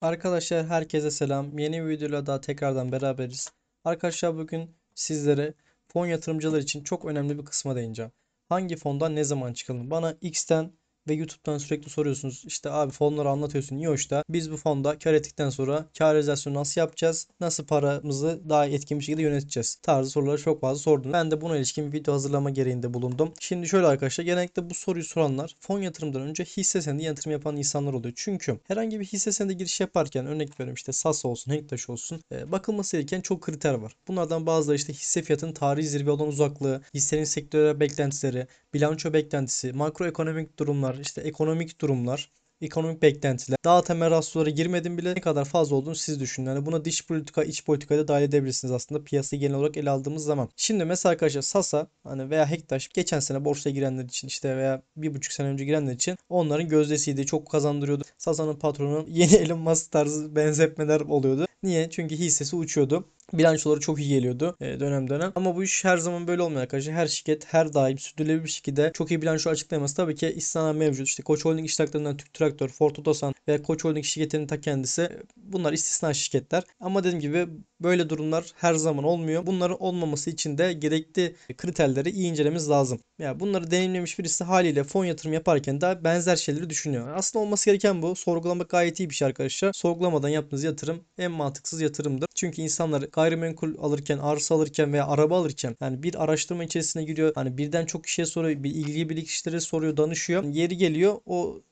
Arkadaşlar herkese selam. Yeni bir videoyla daha tekrardan beraberiz. Arkadaşlar bugün sizlere fon yatırımcılar için çok önemli bir kısma değineceğim. Hangi fondan ne zaman çıkalım? Bana X'ten ve YouTube'dan sürekli soruyorsunuz. İşte abi fonları anlatıyorsun. Niye hoşta? Biz bu fonda kar ettikten sonra kar realizasyonu nasıl yapacağız? Nasıl paramızı daha etkin bir şekilde yöneteceğiz? Tarzı soruları çok fazla sordum. Ben de buna ilişkin bir video hazırlama gereğinde bulundum. Şimdi şöyle arkadaşlar genellikle bu soruyu soranlar fon yatırımdan önce hisse senedi yatırım yapan insanlar oluyor. Çünkü herhangi bir hisse senedi giriş yaparken örnek veriyorum işte SAS olsun, Henktaş olsun e, bakılması gereken çok kriter var. Bunlardan bazıları işte hisse fiyatının tarihi zirve olan uzaklığı, hissenin sektörel beklentileri, bilanço beklentisi, makroekonomik durumlar, işte ekonomik durumlar, ekonomik beklentiler. Daha temel rasyolara girmedim bile ne kadar fazla olduğunu siz düşünün. Yani buna dış politika, iç politikayı da dahil edebilirsiniz aslında piyasayı genel olarak ele aldığımız zaman. Şimdi mesela arkadaşlar Sasa hani veya Hektaş geçen sene borsaya girenler için işte veya bir buçuk sene önce girenler için onların gözdesiydi. Çok kazandırıyordu. Sasa'nın patronu yeni Elon Musk tarzı benzetmeler oluyordu. Niye? Çünkü hissesi uçuyordu. Bilançoları çok iyi geliyordu e, dönem dönem. Ama bu iş her zaman böyle olmuyor arkadaşlar. Her şirket her daim sürdürülebilir bir şekilde çok iyi bilanço açıklayaması tabii ki istisnalar mevcut. İşte Koç Holding iştiraklarından Türk Traktör, Ford Otosan ve Koç Holding şirketinin ta kendisi bunlar istisna şirketler. Ama dediğim gibi böyle durumlar her zaman olmuyor. Bunların olmaması için de gerekli kriterleri iyi incelememiz lazım. Ya yani bunları deneyimlemiş birisi haliyle fon yatırım yaparken daha benzer şeyleri düşünüyor. Aslında olması gereken bu. Sorgulamak gayet iyi bir şey arkadaşlar. Sorgulamadan yaptığınız yatırım en mantıksız yatırımdır. Çünkü insanlar gayrimenkul alırken, arsa alırken veya araba alırken yani bir araştırma içerisine giriyor. Hani birden çok kişiye soruyor, bir ilgili birlik kişilere soruyor, danışıyor. Yeri geliyor o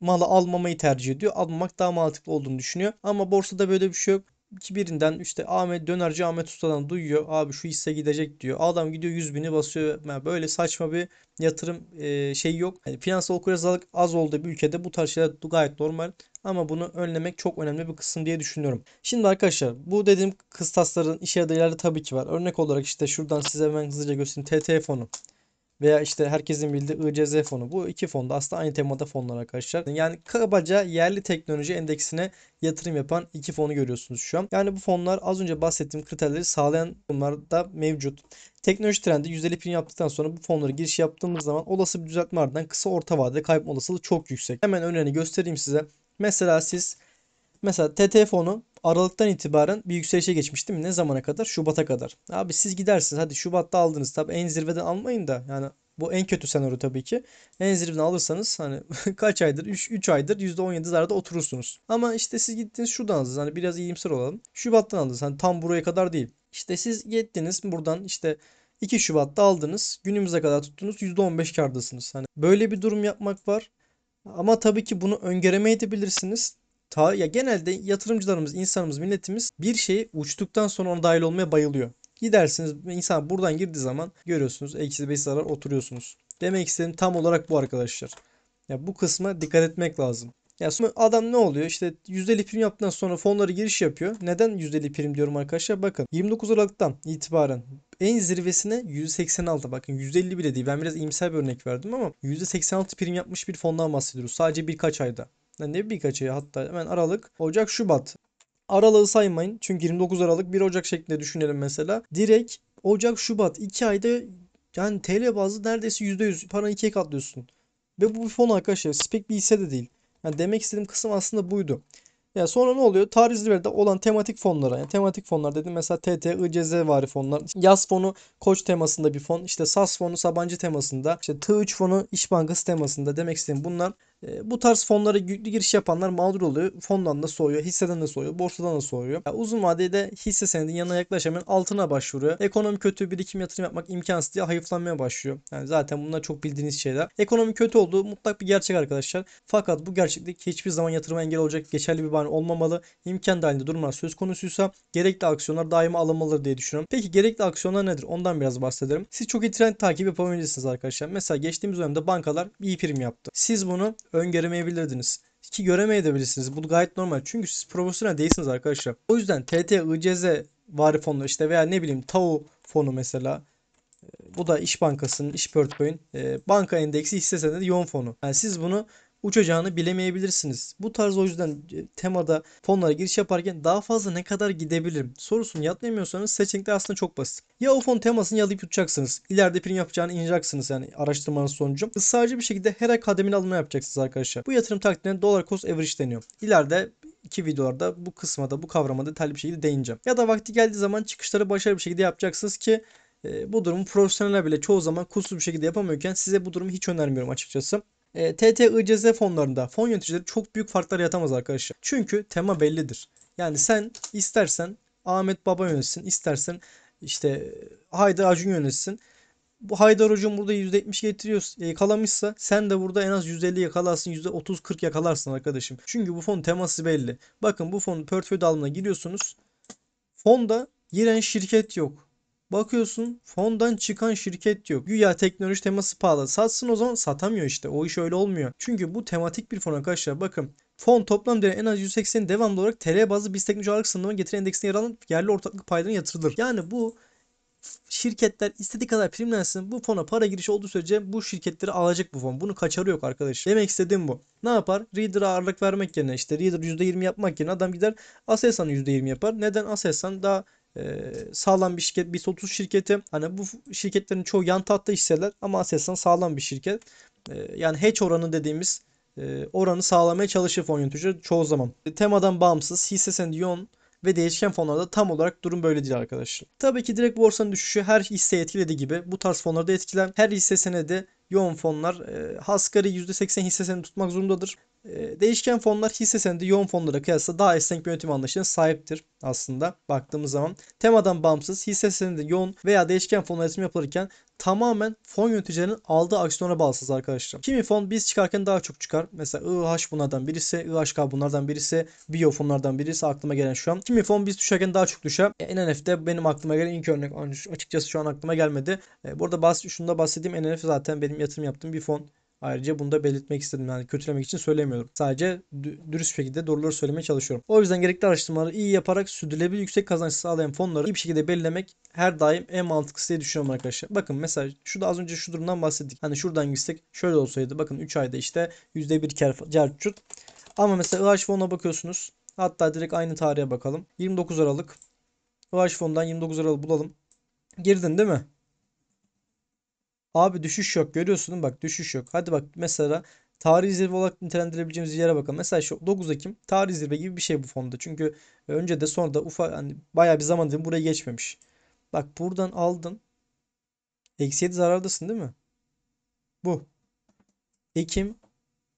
malı almamayı tercih ediyor. Almamak daha mantıklı olduğunu düşünüyor. Ama borsada böyle bir şey yok ki birinden işte Ahmet Dönerci Ahmet Usta'dan duyuyor. Abi şu hisse gidecek diyor. Adam gidiyor 100 bini basıyor. Yani böyle saçma bir yatırım e, şey yok. Yani finansal okuryazarlık az olduğu bir ülkede bu tarz şeyler gayet normal. Ama bunu önlemek çok önemli bir kısım diye düşünüyorum. Şimdi arkadaşlar bu dediğim kıstasların işe yaradığı tabii ki var. Örnek olarak işte şuradan size hemen hızlıca göstereyim. TT fonu veya işte herkesin bildiği ICZ fonu. Bu iki fon da aslında aynı temada fonlar arkadaşlar. Yani kabaca yerli teknoloji endeksine yatırım yapan iki fonu görüyorsunuz şu an. Yani bu fonlar az önce bahsettiğim kriterleri sağlayan fonlar da mevcut. Teknoloji trendi %50 prim yaptıktan sonra bu fonlara giriş yaptığımız zaman olası bir düzeltme ardından kısa orta vadede kayıp olasılığı çok yüksek. Hemen örneğini göstereyim size. Mesela siz mesela TT fonu Aralıktan itibaren bir yükselişe geçmiş değil mi? Ne zamana kadar? Şubat'a kadar. Abi siz gidersiniz. Hadi Şubat'ta aldınız. Tabi en zirveden almayın da. Yani bu en kötü senaryo tabii ki. En zirveden alırsanız hani kaç aydır? 3, 3 aydır %17 zararda oturursunuz. Ama işte siz gittiniz şuradan aldınız. Hani biraz iyimser olalım. Şubat'tan aldınız. Hani tam buraya kadar değil. İşte siz gittiniz buradan işte 2 Şubat'ta aldınız. Günümüze kadar tuttunuz. %15 kardasınız. Hani böyle bir durum yapmak var. Ama tabii ki bunu öngöremeyebilirsiniz. Ta, ya genelde yatırımcılarımız, insanımız, milletimiz bir şeyi uçtuktan sonra ona dahil olmaya bayılıyor. Gidersiniz insan buradan girdiği zaman görüyorsunuz eksi 5 zarar oturuyorsunuz. Demek istediğim tam olarak bu arkadaşlar. Ya bu kısma dikkat etmek lazım. Ya adam ne oluyor? İşte %50 prim yaptıktan sonra fonları giriş yapıyor. Neden %50 prim diyorum arkadaşlar? Bakın 29 Aralık'tan itibaren en zirvesine %86 bakın %50 bile değil. Ben biraz iyimser bir örnek verdim ama %86 prim yapmış bir fondan bahsediyoruz. Sadece birkaç ayda. Ne birkaç ay hatta hemen Aralık, Ocak, Şubat. Aralığı saymayın. Çünkü 29 Aralık 1 Ocak şeklinde düşünelim mesela. Direkt Ocak, Şubat 2 ayda yani TL bazlı neredeyse %100 paranı ikiye katlıyorsun. Ve bu bir fon arkadaşlar. Spek bir hisse de değil. Yani demek istediğim kısım aslında buydu. Yani sonra ne oluyor? Tarih zirvede olan tematik fonlara. Yani tematik fonlar dedim mesela TT, ICZ vari fonlar. Yaz fonu Koç temasında bir fon. İşte SAS fonu Sabancı temasında. İşte T3 fonu İş Bankası temasında. Demek istediğim bunlar bu tarz fonlara giriş yapanlar mağdur oluyor. Fondan da soğuyor, hisseden de soğuyor, borsadan da soğuyor. Yani uzun vadede hisse senedinin yanına yaklaşamayan altına başvuruyor. Ekonomi kötü, birikim yatırım yapmak imkansız diye hayıflanmaya başlıyor. Yani zaten bunlar çok bildiğiniz şeyler. Ekonomi kötü olduğu mutlak bir gerçek arkadaşlar. Fakat bu gerçeklik hiçbir zaman yatırıma engel olacak geçerli bir bahane olmamalı. İmkan dahilinde durumlar söz konusuysa gerekli aksiyonlar daima alınmalıdır diye düşünüyorum. Peki gerekli aksiyonlar nedir? Ondan biraz bahsedelim. Siz çok iyi trend takip yapabilirsiniz arkadaşlar. Mesela geçtiğimiz dönemde bankalar iyi prim yaptı. Siz bunu öngöremeyebilirdiniz. Ki göremeyebilirsiniz. Bu gayet normal. Çünkü siz profesyonel değilsiniz arkadaşlar. O yüzden TT, ICZ vari fonu işte veya ne bileyim TAU fonu mesela bu da İş Bankası'nın iş portföyün e, banka endeksi hisse senedi yoğun fonu. Yani siz bunu uçacağını bilemeyebilirsiniz. Bu tarz o yüzden e, temada fonlara giriş yaparken daha fazla ne kadar gidebilirim sorusunu yanıtlayamıyorsanız seçenekler aslında çok basit. Ya o fon temasını yalayıp yutacaksınız. İleride prim yapacağını inanacaksınız yani araştırmanın sonucu. Sadece bir şekilde her ay kademeli alımlar yapacaksınız arkadaşlar. Bu yatırım taktiklerine dolar cost average deniyor. İleride iki videolarda bu kısma bu kavrama detaylı bir şekilde değineceğim. Ya da vakti geldiği zaman çıkışları başarılı bir şekilde yapacaksınız ki e, bu durumu profesyoneller bile çoğu zaman kusursuz bir şekilde yapamıyorken size bu durumu hiç önermiyorum açıkçası. E, TT, ICZ fonlarında fon yöneticileri çok büyük farklar yatamaz arkadaşlar. Çünkü tema bellidir. Yani sen istersen Ahmet Baba yönetsin, istersen işte Haydar Acun yönetsin. Bu Haydar Hocam burada %70 getiriyor, yakalamışsa sen de burada en az %50 yakalarsın, %30-40 yakalarsın arkadaşım. Çünkü bu fon teması belli. Bakın bu fon portföy dağılımına giriyorsunuz. Fonda giren şirket yok. Bakıyorsun fondan çıkan şirket yok. Güya teknoloji teması pahalı. Satsın o zaman satamıyor işte. O iş öyle olmuyor. Çünkü bu tematik bir fon arkadaşlar. Bakın fon toplam değeri en az 180 devamlı olarak TL bazlı BIST teknoloji ağırlık sınırlama getiri endeksine yer alan yerli ortaklık paylarına yatırılır. Yani bu şirketler istediği kadar primlensin. Bu fona para girişi olduğu sürece bu şirketleri alacak bu fon. Bunu kaçarı yok arkadaş. Demek istediğim bu. Ne yapar? Reader'a ağırlık vermek yerine işte Reader %20 yapmak yerine adam gider Aselsan'ı %20 yapar. Neden? Aselsan daha e, sağlam bir şirket. BIST 30 şirketi. Hani bu şirketlerin çoğu yan tahta hisseler ama Aselsan sağlam bir şirket. E, yani hedge oranı dediğimiz e, oranı sağlamaya çalışır fon yöneticileri çoğu zaman. Temadan bağımsız hisse senedi yoğun ve değişken fonlarda tam olarak durum böyle değil arkadaşlar. Tabii ki direkt borsanın düşüşü her hisse etkilediği gibi bu tarz fonlarda etkiler. Her hisse senedi yoğun fonlar e, asgari %80 hisse senedi tutmak zorundadır. E, değişken fonlar hisse senedi yoğun fonlara kıyasla daha esnek bir yönetim anlayışına sahiptir aslında baktığımız zaman. Temadan bağımsız hisse senedi yoğun veya değişken fon yönetimi yapılırken tamamen fon yöneticilerinin aldığı aksiyona bağlısız arkadaşlar. Kimi fon biz çıkarken daha çok çıkar. Mesela IH bunlardan birisi, IHK bunlardan birisi, Bio fonlardan birisi aklıma gelen şu an. Kimi fon biz düşerken daha çok düşer. E, NNF de benim aklıma gelen ilk örnek. Açıkçası şu an aklıma gelmedi. E, burada bahs şunu da bahsedeyim. NNF zaten benim yatırım yaptığım bir fon. Ayrıca bunu da belirtmek istedim. Yani kötülemek için söylemiyorum. Sadece dürüst şekilde doğruları söylemeye çalışıyorum. O yüzden gerekli araştırmaları iyi yaparak sürdürülebilir yüksek kazanç sağlayan fonları iyi bir şekilde belirlemek her daim en mantıklısı diye düşünüyorum arkadaşlar. Bakın mesela şu da az önce şu durumdan bahsettik. Hani şuradan gitsek şöyle olsaydı. Bakın 3 ayda işte %1 kar carçurt. Ama mesela IH fonuna bakıyorsunuz. Hatta direkt aynı tarihe bakalım. 29 Aralık. IH fonundan 29 Aralık bulalım. Girdin değil mi? Abi düşüş yok görüyorsun değil mi? Bak düşüş yok. Hadi bak mesela tarihi zirve olarak nitelendirebileceğimiz yere bakalım. Mesela şu 9 Ekim tarihi zirve gibi bir şey bu fonda. Çünkü önce de sonra da ufa hani bayağı bir zaman değil buraya geçmemiş. Bak buradan aldın. Eksi 7 zarardasın değil mi? Bu. Ekim,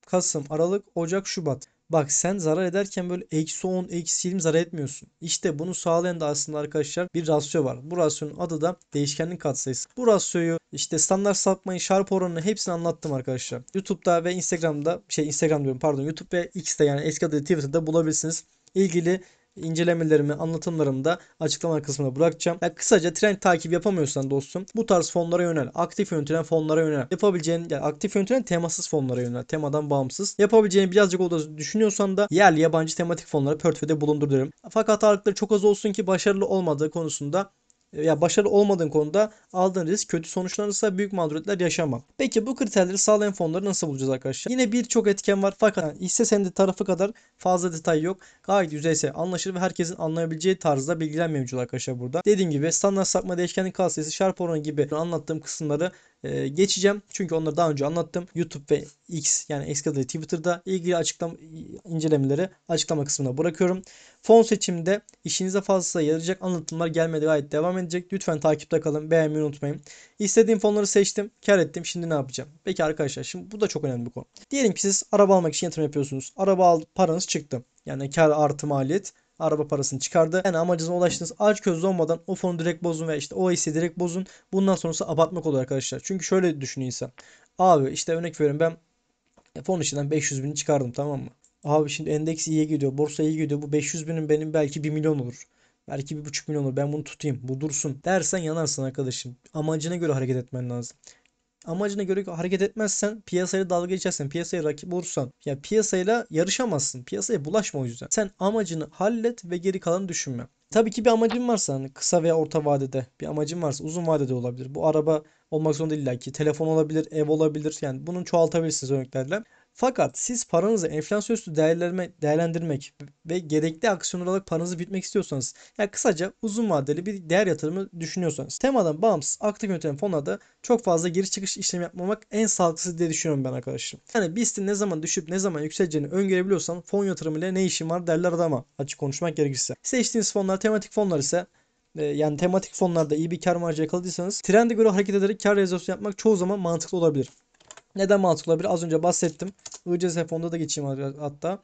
Kasım, Aralık, Ocak, Şubat. Bak sen zarar ederken böyle eksi 10, eksi 20 zarar etmiyorsun. İşte bunu sağlayan da aslında arkadaşlar bir rasyo var. Bu rasyonun adı da değişkenlik katsayısı. Bu rasyoyu işte standart sapmayı, şarp oranını hepsini anlattım arkadaşlar. YouTube'da ve Instagram'da şey Instagram diyorum pardon YouTube ve X'te yani eski adı Twitter'da bulabilirsiniz. İlgili incelemelerimi, anlatımlarımı da açıklama kısmına bırakacağım. Yani kısaca trend takip yapamıyorsan dostum bu tarz fonlara yönel. Aktif yönetilen fonlara yönel. Yapabileceğin yani aktif yönetilen temasız fonlara yönel. Temadan bağımsız. Yapabileceğini birazcık olda düşünüyorsan da yerli yabancı tematik fonları portföyde bulundur derim. Fakat ağırlıkları çok az olsun ki başarılı olmadığı konusunda ya başarılı olmadığın konuda aldığın risk kötü sonuçlanırsa büyük mağduriyetler yaşama. Peki bu kriterleri sağlayan fonları nasıl bulacağız arkadaşlar? Yine birçok etken var fakat yani hisse senedi tarafı kadar fazla detay yok. Gayet yüzeysel anlaşılır ve herkesin anlayabileceği tarzda bilgiler mevcut arkadaşlar burada. Dediğim gibi standart sapma değişkenlik kalsiyesi, şarp oranı gibi anlattığım kısımları e, geçeceğim. Çünkü onları daha önce anlattım. YouTube ve X yani adı Twitter'da ilgili açıklama incelemeleri açıklama kısmına bırakıyorum. Fon seçiminde işinize fazla yarayacak anlatımlar gelmedi gayet devam edecek. Lütfen takipte kalın. Beğenmeyi unutmayın. İstediğim fonları seçtim. Kar ettim. Şimdi ne yapacağım? Peki arkadaşlar şimdi bu da çok önemli bir konu. Diyelim ki siz araba almak için yatırım yapıyorsunuz. Araba al, paranız çıktı. Yani kar artı maliyet araba parasını çıkardı. Yani amacınıza ulaştınız. Aç köz olmadan o fonu direkt bozun ve işte o hisseyi direkt bozun. Bundan sonrası abartmak olur arkadaşlar. Çünkü şöyle düşünüyor insan. Abi işte örnek veriyorum ben fon içinden 500 bin çıkardım tamam mı? Abi şimdi endeks iyiye gidiyor. Borsa iyi gidiyor. Bu 500 binin benim belki 1 milyon olur. Belki 1,5 milyon olur. Ben bunu tutayım. Bu dursun. Dersen yanarsın arkadaşım. Amacına göre hareket etmen lazım. Amacına göre hareket etmezsen piyasayla dalga geçersen, piyasaya rakip olursan ya piyasayla yarışamazsın. Piyasaya bulaşma o yüzden. Sen amacını hallet ve geri kalanı düşünme. Tabii ki bir amacın varsa hani kısa veya orta vadede bir amacın varsa uzun vadede olabilir. Bu araba olmak zorunda değil ki telefon olabilir, ev olabilir. Yani bunun çoğaltabilirsiniz örneklerle. Fakat siz paranızı enflasyon üstü değerlendirme, değerlendirmek ve gerekli aksiyon olarak paranızı bitmek istiyorsanız yani kısaca uzun vadeli bir değer yatırımı düşünüyorsanız temadan bağımsız aktif yönetilen fonlarda çok fazla giriş çıkış işlemi yapmamak en sağlıklısı diye düşünüyorum ben arkadaşlar. Yani BIST'in ne zaman düşüp ne zaman yükseleceğini öngörebiliyorsan fon yatırımıyla ne işin var derler adama açık konuşmak gerekirse. Seçtiğiniz fonlar tematik fonlar ise e, yani tematik fonlarda iyi bir kar marjı yakaladıysanız trende göre hareket ederek kar realizasyonu yapmak çoğu zaman mantıklı olabilir. Neden mantıklı olabilir? Az önce bahsettim. ICS fonda da geçeyim hatta.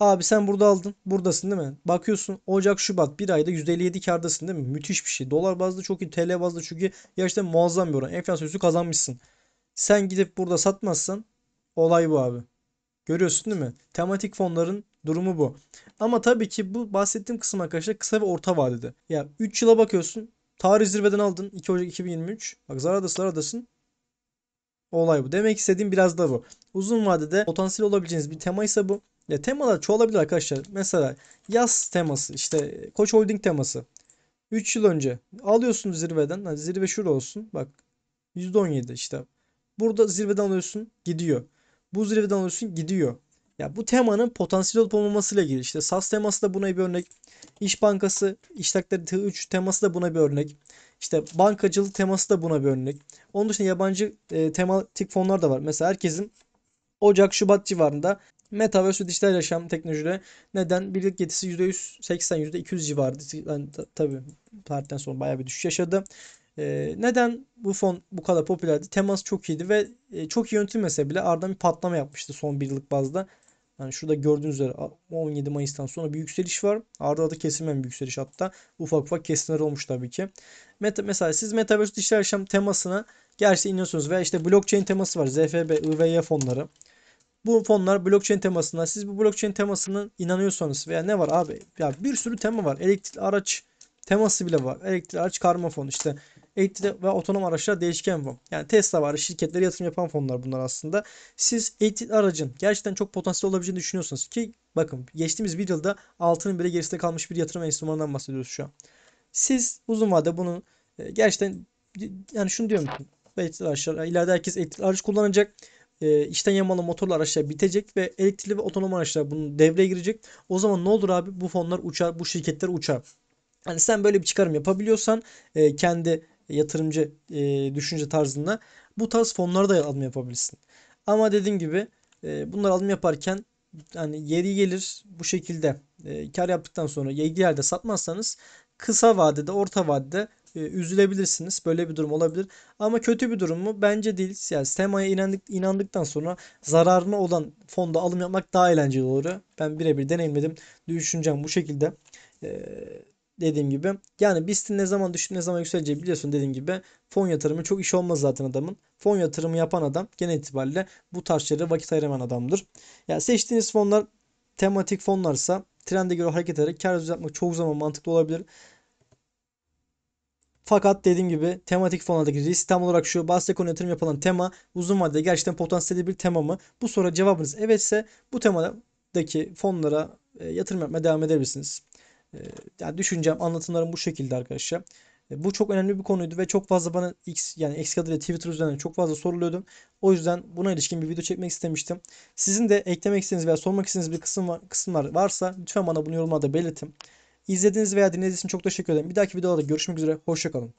Abi sen burada aldın. Buradasın değil mi? Bakıyorsun Ocak, Şubat bir ayda %57 kardasın değil mi? Müthiş bir şey. Dolar bazlı çok iyi. TL bazlı iyi. Gerçekten muazzam bir oran. Enflasyon üstü kazanmışsın. Sen gidip burada satmazsan olay bu abi. Görüyorsun değil mi? Tematik fonların durumu bu. Ama tabii ki bu bahsettiğim kısım arkadaşlar kısa ve orta vadede. Ya 3 yıla bakıyorsun. Tarih zirveden aldın. 2 Ocak 2023. Bak zarardasın zarardasın. Olay bu. Demek istediğim biraz da bu. Uzun vadede potansiyel olabileceğiniz bir tema ise bu. Ya temalar çoğalabilir arkadaşlar. Mesela yaz teması işte Koç Holding teması. 3 yıl önce alıyorsun zirveden. Hadi zirve şurada olsun. Bak %17 işte. Burada zirveden alıyorsun gidiyor. Bu zirveden alıyorsun gidiyor. Ya bu temanın potansiyel olup olmamasıyla ilgili. İşte SAS teması da buna bir örnek. İş Bankası iştakları T3 teması da buna bir örnek. İşte bankacılık teması da buna bir örnek. Onun dışında yabancı e, tematik fonlar da var. Mesela herkesin Ocak, Şubat civarında Metaverse ve dijital yaşam teknolojileri neden birlik getisi %180, %200 civarında. Yani, tabii partiden sonra bayağı bir düşüş yaşadı. E, neden bu fon bu kadar popülerdi? Teması çok iyiydi ve e, çok iyi yönetilmese bile ardından bir patlama yapmıştı son bir yıllık bazda. Yani şurada gördüğünüz üzere 17 Mayıs'tan sonra bir yükseliş var. Arda da kesilmeyen bir yükseliş hatta. Ufak ufak kesinler olmuş tabii ki. Meta, mesela siz Metaverse dijital yaşam temasına gerçekten iniyorsunuz veya işte blockchain teması var. ZFB, IVY fonları. Bu fonlar blockchain temasına siz bu blockchain temasına inanıyorsanız veya ne var abi ya bir sürü tema var. Elektrikli araç teması bile var. Elektrikli araç karma fonu işte elektrikli ve otonom araçlar değişken fon. Yani Tesla var şirketlere yatırım yapan fonlar bunlar aslında. Siz elektrikli aracın gerçekten çok potansiyel olabileceğini düşünüyorsanız ki bakın geçtiğimiz bir yılda altının bile gerisinde kalmış bir yatırım enstrümanından bahsediyoruz şu an. Siz uzun vadede bunu e, gerçekten yani şunu diyorum elektrikli araçlar ileride herkes elektrikli araç kullanacak e, içten yanmalı motorlu araçlar bitecek ve elektrikli ve otonom araçlar bunun devreye girecek. O zaman ne olur abi? Bu fonlar uçar, bu şirketler uçar. Hani sen böyle bir çıkarım yapabiliyorsan e, kendi yatırımcı e, düşünce tarzında bu tarz fonlara da alım yapabilirsin. Ama dediğim gibi e, bunları alım yaparken hani yeri gelir bu şekilde e, kar yaptıktan sonra ilgili yerde satmazsanız kısa vadede, orta vadede e, üzülebilirsiniz. Böyle bir durum olabilir. Ama kötü bir durum mu? Bence değil. Yani temaya inandık, inandıktan sonra zararına olan fonda alım yapmak daha eğlenceli olur. Ben birebir deneyimledim. Düşüncem bu şekilde. Ee, dediğim gibi. Yani BIST'in ne zaman düşüp ne zaman yükseleceği biliyorsun dediğim gibi. Fon yatırımı çok iş olmaz zaten adamın. Fon yatırımı yapan adam genel itibariyle bu tarz şeylere vakit ayıramayan adamdır. Yani seçtiğiniz fonlar tematik fonlarsa trende göre hareket ederek kar yapmak çok zaman mantıklı olabilir. Fakat dediğim gibi tematik fonlardaki risk tam olarak şu. Bahse konu yatırım yapılan tema uzun vadede gerçekten potansiyeli bir tema mı? Bu soru cevabınız evetse bu temadaki fonlara e, yatırım yapmaya devam edebilirsiniz. E, yani düşüncem, anlatımlarım bu şekilde arkadaşlar. E, bu çok önemli bir konuydu ve çok fazla bana X yani X adıyla Twitter üzerinden çok fazla soruluyordu. O yüzden buna ilişkin bir video çekmek istemiştim. Sizin de eklemek istediğiniz veya sormak istediğiniz bir kısım var, kısımlar varsa lütfen bana bunu yorumlarda belirtin. İzlediğiniz veya dinlediğiniz için çok teşekkür ederim. Bir dahaki videoda görüşmek üzere. Hoşçakalın.